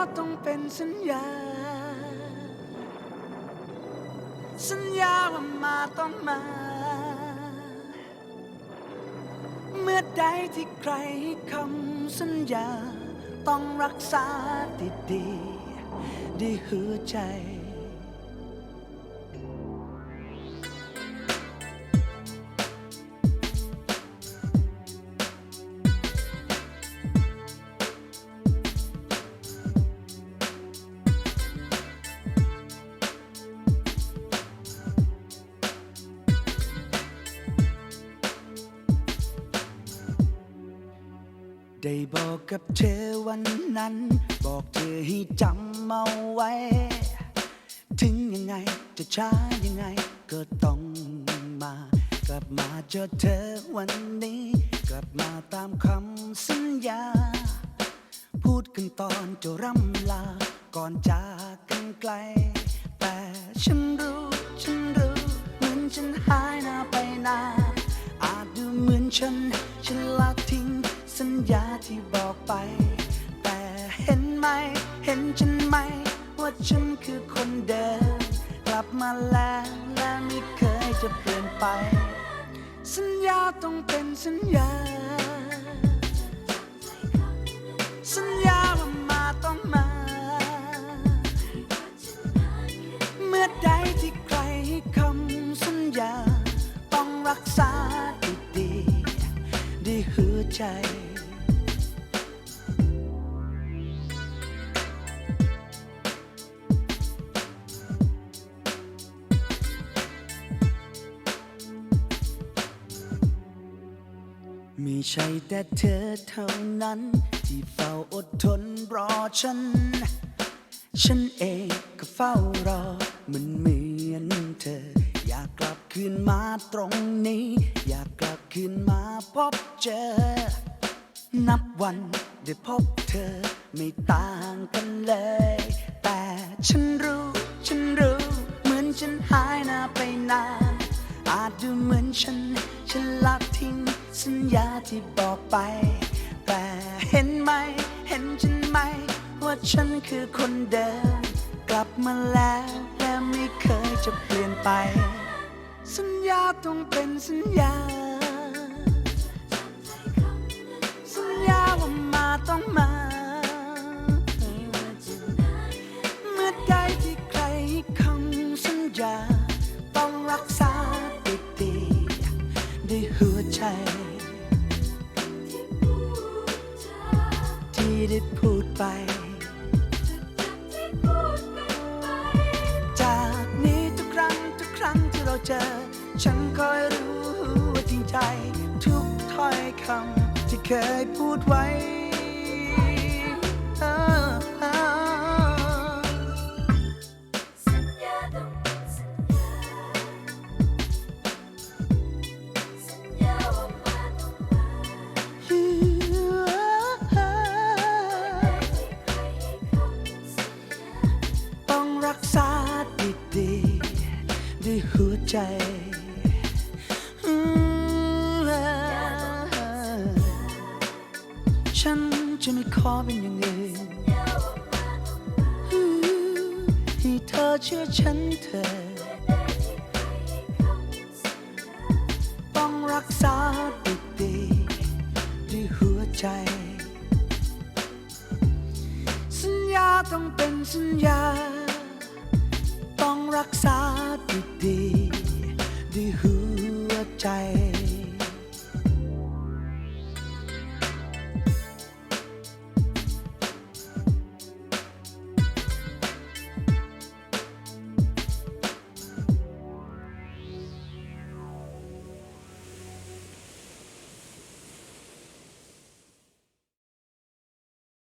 สัญญาต้องเป็นสัญญา สัญญาว่ามาต้องมา เมื่อใดที่ใครให้คำสัญญา ต้องรักษาดีๆดีหัวใจ ได้บอกกับเธอวันนั้น บอกเธอให้จำเอาไว้ ถึงยังไงจะช้ายังไง ก็ต้องมา กลับมาเจอเธอวันนี้ กลับมาตามคำสัญญา พูดกันตอนจะร่ำลา ก่อนจากกันไกล แต่ฉันรู้ฉันรู้เหมือนฉันหายหน้าไปนานอาจดูเหมือนฉัน ฉันละทิ้ง สัญญาที่บอกไป แต่เห็นไหม เห็นฉันไหม ว่าฉันคือคนเดิม กลับมาแล้วและไม่เคยจะเปลี่ยนไป สัญญาต้องเป็นสัญญา สัญญาว่ามาต้องมา เมื่อใดที่ใครให้คำสัญญา ต้องรักษาดีๆไดีหัวใจ มีใช่แต่เธอเท่านั้น ที่เฝ้าอดทนรอฉัน ฉันเองก็เฝ้ารอเหมันเหมือนเธอ อยากกลับคืนมาตรงนี้ อยากกลับคืนมาพบเจอ นับวันได้พบเธอไม่ต่างกันเลย แต่ฉันรู้ฉันรู้ เหมือนฉันหายหน้าไปนาน อาจดูเหมือนฉัน สัญญาที่บอกไป แต่เห็นไหม เห็นฉันไหม ว่าฉันคือคนเดิม กลับมาแล้วและไม่เคยจะเปลี่ยนไป สัญญาต้องเป็นสัญญา สัญญาว่ามาต้องมา เมื่อใดที่ใครให้คำสัญญา ต้องรักษาดีๆด้วยหัวใจ ได้พูดไป จากนี้ทุกครั้งทุกครั้งที่เราเจอ ฉันคอยรู้ว่าจริงใจ ทุกถ้อยคำที่เคยพูดไว้ ใจฉันจะไม่ขอเป็นอย่างอื่นให้เธอเชื่อฉันเถอะต้องรักษาดีๆด้วยหัวใจ สัญญาต้องเป็นสัญญา